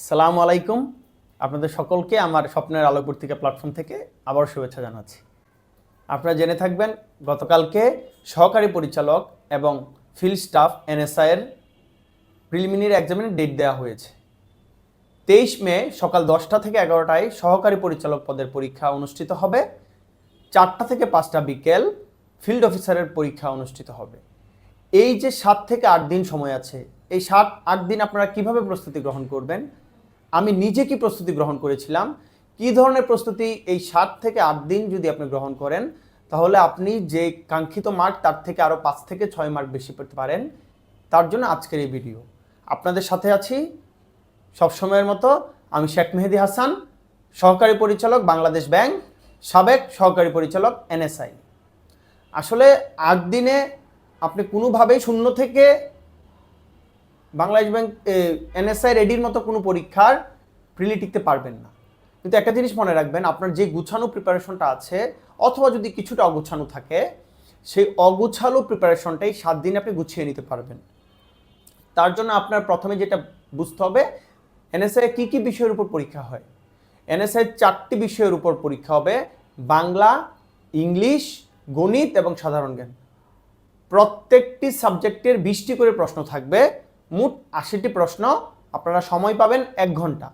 আসসালামু আলাইকুম। আপনাদের সকলকে আমার স্বপ্নের আলো পত্রিকা প্ল্যাটফর্ম থেকে আবার শুভেচ্ছা জানাচ্ছি। আপনারা জেনে থাকবেন, গতকালকে সহকারী পরিচালক এবং ফিল্ড স্টাফ এনএসআইয়ের প্রিলিমিনারি এক্সামিনের ডেট দেওয়া হয়েছে। তেইশ মে সকাল দশটা থেকে এগারোটায় সহকারী পরিচালক পদের পরীক্ষা অনুষ্ঠিত হবে। চারটা থেকে পাঁচটা বিকেল ফিল্ড অফিসারের পরীক্ষা অনুষ্ঠিত হবে। এই যে সাত থেকে আট দিন সময় আছে, এই সাত, আট দিন আপনারা কীভাবে প্রস্তুতি গ্রহণ করবেন আমি নিজে কি প্রস্তুতি গ্রহণ করেছিলাম? কি ধরনের প্রস্তুতি এই সাত থেকে আট দিন যদি আপনি গ্রহণ করেন, তাহলে আপনি যে কাঙ্ক্ষিত মার্ক তার থেকে আরও পাঁচ থেকে ছয় মার্ক বেশি পেতে পারেন। তার জন্য আজকের এই ভিডিও। আপনাদের সাথে আছি সবসময়ের মতো আমি শেখ মেহেদি হাসান, সহকারী পরিচালক বাংলাদেশ ব্যাংক, সাবেক সহকারী পরিচালক এনএসআই। আসলে আট দিনে আপনি কোনোভাবেই শূন্য থেকে বাংলাদেশ ব্যাংক এনএসআই রেডির মতো কোনো পরীক্ষার প্রিলি টিকতে পারবেন না। কিন্তু একটা জিনিস মনে রাখবেন, আপনার যে গুছানো প্রিপারেশনটা আছে, অথবা যদি কিছুটা অগুছানো থাকে, সেই অগুছালো প্রিপারেশনটাই সাত দিনে আপনি গুছিয়ে নিতে পারবেন। তার জন্য আপনার প্রথমে যেটা বুঝতে হবে এনএসআই কী কী বিষয়ের উপর পরীক্ষা হয়? এনএসআই চারটি বিষয়ের উপর পরীক্ষা হবে, বাংলা, ইংলিশ, গণিত এবং সাধারণ জ্ঞান। প্রত্যেকটি সাবজেক্টের বিশটি করে প্রশ্ন থাকবে মোট আশিটি প্রশ্ন আপনারা সময় পাবেন এক ঘণ্টা।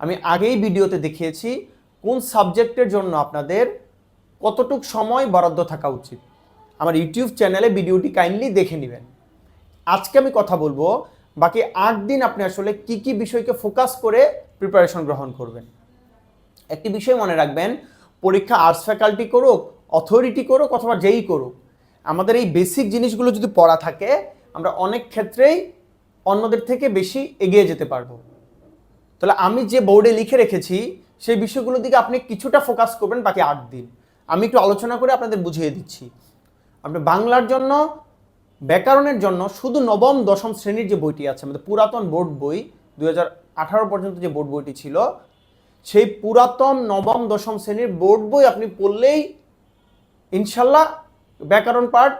আমি আগেই ভিডিওতে দেখিয়েছি কোন সাবজেক্টের জন্য আপনাদের কতটুক সময় বরাদ্দ থাকা উচিত। আমার ইউটিউব চ্যানেলে ভিডিওটি কাইন্ডলি দেখে নেবেন। আজকে আমি কথা বলব বাকি আট দিন আপনি আসলে কি কি বিষয়কে ফোকাস করে প্রিপারেশন গ্রহণ করবেন। একটি বিষয় মনে রাখবেন, পরীক্ষা আর্টস ফ্যাকাল্টি করুক, অথরিটি করুক অথবা যেই করুক, আমাদের এই বেসিক জিনিসগুলো যদি পড়া থাকে, আমরা অনেক ক্ষেত্রেই অন্যদের থেকে বেশি এগিয়ে যেতে পারব। তাহলে আমি যে বোর্ডে লিখে রেখেছি, সেই বিষয়গুলোর দিকে আপনি কিছুটা ফোকাস করবেন বাকি আট দিন। আমি একটু আলোচনা করে আপনাদের বুঝিয়ে দিচ্ছি। আপনি বাংলার জন্য, ব্যাকরণের জন্য শুধু নবম, দশম শ্রেণির যে বইটি আছে, আমাদের পুরাতন বোর্ড বই দু হাজার আঠারো পর্যন্ত যে বোর্ড বইটি ছিল, সেই পুরাতন, নবম, দশম শ্রেণির বোর্ড বই আপনি পড়লেই ইনশাল্লাহ ব্যাকরণ পার্ট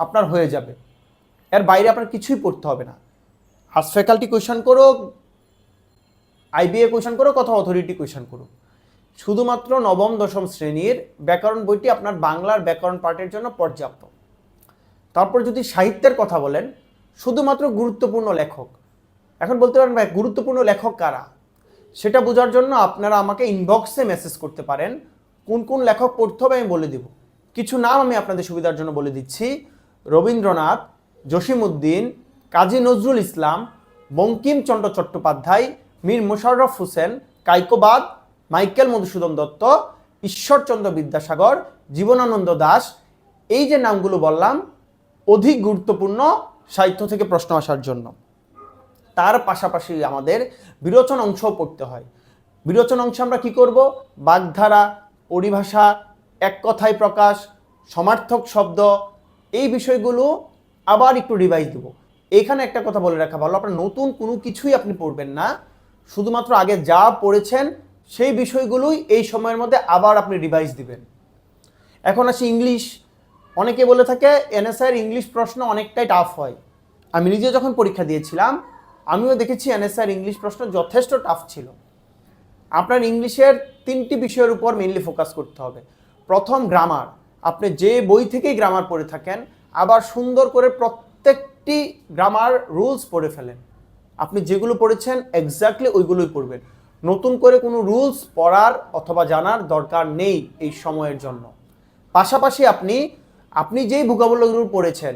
আপনার হয়ে যাবে। এর বাইরে আপনার কিছুই পড়তে হবে না। আর্টস ফ্যাকাল্টি কোয়েশন করো আইবিএ কোয়েশন করো, কথা অথরিটি কোয়েশন করো। শুধুমাত্র নবম, দশম শ্রেণির ব্যাকরণ বইটি আপনার বাংলার ব্যাকরণ পার্টের জন্য পর্যাপ্ত। তারপর যদি সাহিত্যের কথা বলেন, শুধুমাত্র গুরুত্বপূর্ণ লেখক। এখন বলতে পারেন ভাই, গুরুত্বপূর্ণ লেখক কারা? সেটা বোঝার জন্য আপনারা আমাকে ইনবক্সে মেসেজ করতে পারেন, কোন কোন লেখক পড়তে হবে আমি বলে দিব। কিছু নাম আমি আপনাদের সুবিধার জন্য বলে দিচ্ছি। রবীন্দ্রনাথ, জসিমউদ্দিন নজরুল ইসলাম বঙ্কিমচন্দ্র চট্টোপাধ্যায়, মীর মোশাররফ হোসেন কাইকোবাদ মাইকেল মধুসূদন দত্ত, ঈশ্বরচন্দ্র বিদ্যাসাগর, জীবনানন্দ দাস, এই যে নামগুলো বললাম, অধিক গুরুত্বপূর্ণ সাহিত্য থেকে প্রশ্ন আসার জন্য। তার পাশাপাশি আমাদের বিরোচন অংশও পড়তে হয়। বিরোচন অংশে আমরা কি করব? বাগধারা, পরিভাষা, এক কথায় প্রকাশ, সমার্থক শব্দ, এই বিষয়গুলো আবার একটু রিভাইজ দেবো। এখানে একটা কথা বলে রাখা ভালো, আপনার নতুন কোনো কিছুই আপনি পড়বেন না। শুধুমাত্র আগে যা পড়েছেন, সেই বিষয়গুলোই এই সময়ের মধ্যে আবার আপনি রিভাইজ দিবেন। এখন আসি ইংলিশ। অনেকে বলে থাকে এনএসআইয়ের ইংলিশ প্রশ্ন অনেকটাই টাফ হয়। আমি নিজে যখন পরীক্ষা দিয়েছিলাম, আমিও দেখেছি এনএসআইয়ের ইংলিশ প্রশ্ন যথেষ্ট টাফ ছিল। আপনার ইংলিশের তিনটি বিষয়ের উপর মেইনলি ফোকাস করতে হবে। প্রথম গ্রামার আপনি যে বই থেকেই গ্রামার পড়ে থাকেন, আবার সুন্দর করে প্রত্যেকটি গ্রামার রুলস পড়ে ফেলেন। আপনি যেগুলো পড়েছেন এক্স্যাক্টলি ওইগুলোই পড়বেন। নতুন করে কোনো রুলস পড়ার অথবা জানার দরকার নেই এই সময়ের জন্য। পাশাপাশি আপনি আপনি যেই ভোকাবুলারিগুলো পড়েছেন,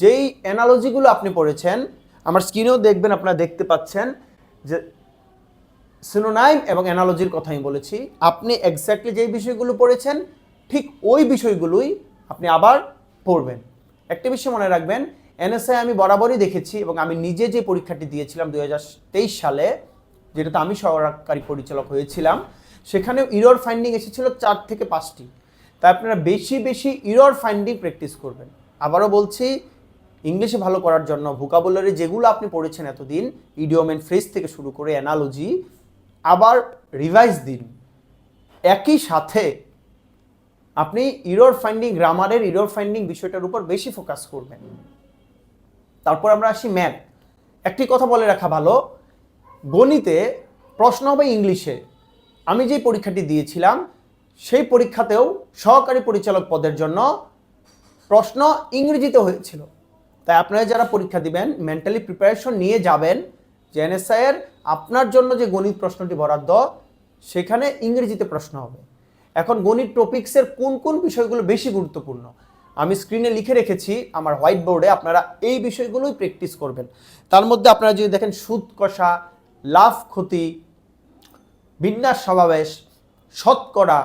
যেই অ্যানালজিগুলো আপনি পড়েছেন, আমার স্ক্রিনেও দেখবেন, আপনারা দেখতে পাচ্ছেন যে সিনোনাইম এবং অ্যানালজির কথা আমি বলেছি। আপনি এক্স্যাক্টলি যেই বিষয়গুলো পড়েছেন, ঠিক ওই বিষয়গুলোই আপনি আবার পড়বেন। একটা বিষয় মনে রাখবেন এনএসআই আমি বরাবরই দেখেছি এবং আমি নিজে যে পরীক্ষাটি দিয়েছিলাম দু হাজার তেইশ সালে, যেটাতে আমি সরকারি পরিচালক হয়েছিলাম, সেখানে ইরর ফাইন্ডিং এসেছিল চার থেকে পাঁচটি। তাই আপনারা বেশি বেশি ইরর ফাইন্ডিং প্র্যাকটিস করবেন। আবারও বলছি, ইংলিশে ভালো করার জন্য ভোকাবুলারি যেগুলো আপনি পড়েছেন এতদিন ইডিওম অ্যান্ড ফ্রেজ থেকে শুরু করে অ্যানালজি আবার রিভাইজ দিন। একই সাথে আপনি ইরর ফাইন্ডিং গ্রামারের ইরর ফাইন্ডিং বিষয়টার উপর বেশি ফোকাস করবেন। তারপর আমরা আসি ম্যাথ। একটি কথা বলে রাখা ভালো, গণিতে প্রশ্ন হবে ইংলিশে। আমি যে পরীক্ষাটি দিয়েছিলাম, সেই পরীক্ষাতেও সহকারী পরিচালক পদের জন্য প্রশ্ন ইংরেজিতে হয়েছিল। তাই আপনারা যারা পরীক্ষা দিবেন মেন্টালি প্রিপারেশন নিয়ে যাবেন যে এনএসআই এর আপনার জন্য যে গণিত প্রশ্নটি বরাদ্দ, সেখানে ইংরেজিতে প্রশ্ন হবে। এখন গণিত টপিক্সের কোন কোন বিষয়গুলো বেশি গুরুত্বপূর্ণ? আমি স্ক্রিনে লিখে রেখেছি, আমার হোয়াইট বোর্ডে আপনারা এই বিষয়গুলোই প্র্যাকটিস করবেন। তার মধ্যে আপনারা যদি দেখেন সুদ কষা লাভ ক্ষতি বিন্যাস সমাবেশ, শতকরা,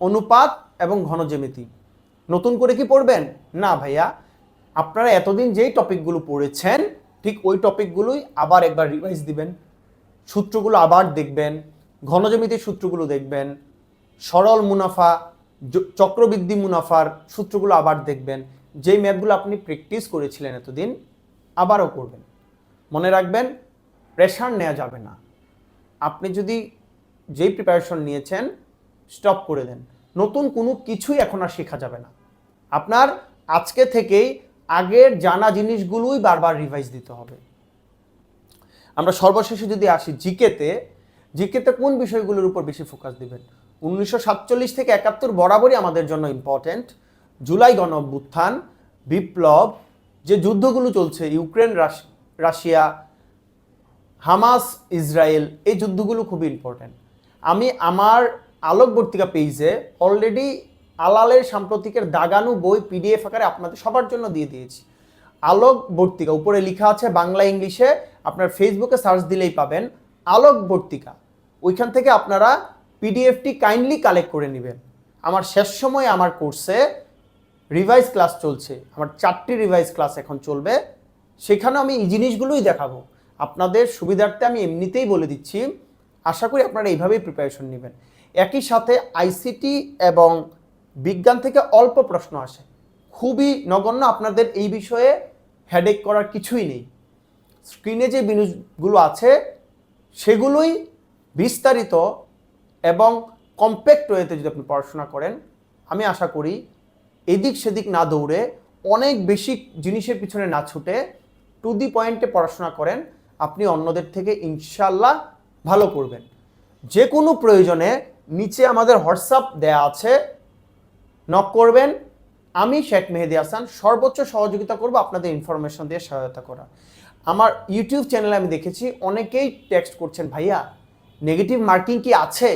অনুপাত এবং ঘনজ্যামিতি। নতুন করে কি পড়বেন? না ভাইয়া, আপনারা এতদিন যেই টপিকগুলো পড়েছেন, ঠিক ওই টপিকগুলোই আবার একবার রিভাইজ দিবেন। সূত্রগুলো আবার দেখবেন, ঘনজ্যামিতির সূত্রগুলো দেখবেন, সরল মুনাফা চক্রবৃদ্ধি মুনাফার সূত্রগুলো আবার দেখবেন। যেই ম্যাথগুলো আপনি প্র্যাকটিস করেছিলেন এতদিন, আবারও করবেন। মনে রাখবেন প্রেশার নেওয়া যাবে না। আপনি যদি যেই প্রিপারেশন নিয়েছেন স্টপ করে দেন। নতুন কোনো কিছুই এখন আর শেখা যাবে না। আপনার আজকে থেকেই আগের জানা জিনিসগুলোই বারবার রিভাইজ দিতে হবে। আমরা সর্বশেষে যদি আসি, জিকেতে জিকেতে কোন বিষয়গুলোর উপর বেশি ফোকাস দিবেন? উনিশশো সাতচল্লিশ থেকে একাত্তর বরাবরই আমাদের জন্য ইম্পর্ট্যান্ট জুলাই গণ অভ্যুত্থান, বিপ্লব, যে যুদ্ধগুলো চলছে, ইউক্রেন, রাশ- রাশিয়া, হামাস, ইসরায়েল, এই যুদ্ধগুলো খুবই ইম্পর্ট্যান্ট আমি আমার আলোকবর্তিকা পেজে অলরেডি আলালের সাম্প্রতিকের দাগানু বই পিডিএফ আকারে আপনাদের সবার জন্য দিয়ে দিয়েছি। আলোকবর্তিকা, উপরে লেখা আছে বাংলা ইংলিশে, আপনার ফেসবুকে সার্চ দিলেই পাবেন। আলোকবর্তিকা, ওইখান থেকে আপনারা পিডিএফটি কাইন্ডলি কালেক্ট করে নেবেন। আমার শেষ সময় আমার কোর্সে রিভাইজ ক্লাস চলছে। আমার চারটি রিভাইজ ক্লাস এখন চলবে। সেখানে আমি এই জিনিসগুলোই দেখাবো। আপনাদের সুবিধার্থে আমি এমনিতেই বলে দিচ্ছি, আশা করি আপনারা এইভাবেই প্রিপারেশন নেবেন। একই সাথে আইসিটি এবং বিজ্ঞান থেকে অল্প প্রশ্ন আসে। খুবই নগণ্য আপনাদের এই বিষয়ে হেডেক করার কিছুই নেই। স্ক্রিনে যে জিনিসগুলো আছে, সেগুলোই বিস্তারিত এবং কম্প্যাক্ট ওয়েতে যদি আপনি পড়াশোনা করেন, আমি আশা করি এদিক সেদিক না দৌড়ে অনেক বেশি জিনিসের পিছনে না ছুটে টু দি পয়েন্টে পড়াশোনা করেন, আপনি অন্যদের থেকে ইনশাল্লাহ ভালো করবেন। যে কোনো প্রয়োজনে নিচে আমাদের হোয়াটসঅ্যাপ দেয়া আছে নক করবেন। আমি শেখ মেহেদি হাসান, সর্বোচ্চ সহযোগিতা করব আপনাদের ইনফরমেশন দিয়ে সহায়তা করা। আমার ইউটিউব চ্যানেলে আমি দেখেছি, অনেকেই টেক্সট করছেন, ভাইয়া নেগেটিভ মার্কিং কি আছে?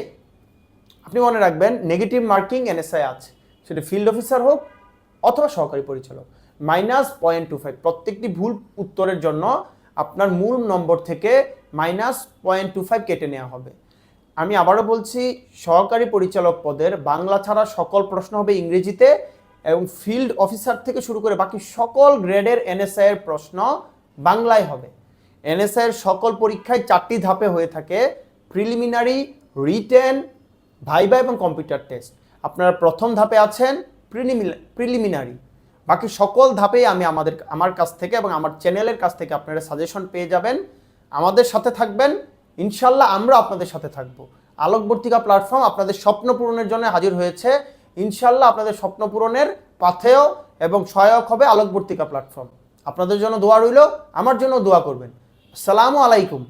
আপনি মনে রাখবেন নেগেটিভ মার্কিং এনএসআই আছে। সেটা ফিল্ড অফিসার হোক অথবা সহকারী পরিচালক। মাইনাস পয়েন্ট টু ফাইভ প্রত্যেকটি ভুল উত্তরের জন্য আপনার মূল নম্বর থেকে মাইনাস পয়েন্ট টু ফাইভ কেটে নেওয়া হবে। আমি আবারও বলছি, সহকারী পরিচালক পদের বাংলা ছাড়া সকল প্রশ্ন হবে ইংরেজিতে এবং ফিল্ড অফিসার থেকে শুরু করে বাকি সকল গ্রেডের এনএসআই এর প্রশ্ন বাংলায় হবে। এনএসআই এর সকল পরীক্ষায় চারটি ধাপে হয়ে থাকে। প্রিলিমিনারি রিটেন ভাইবা এবং কম্পিউটার টেস্ট। আপনারা প্রথম ধাপে আছেন প্রিলিমিনারি। বাকি সকল ধাপেই আমি আমাদের, আমার কাছ থেকে এবং আমার চ্যানেলের কাছ থেকে আপনারা সাজেশন পেয়ে যাবেন। আমাদের সাথে থাকবেন। ইনশাল্লাহ আমরা আপনাদের সাথে থাকব। আলোকবর্তিকা প্ল্যাটফর্ম আপনাদের স্বপ্ন পূরণের জন্য হাজির হয়েছে। ইনশাল্লাহ আপনাদের স্বপ্ন পূরণের পাথেয় এবং সহায়ক হবে আলোকবর্তিকা প্ল্যাটফর্ম আপনাদের জন্য দোয়া রইল, আমার জন্য দোয়া করবেন। আসসালামু আলাইকুম।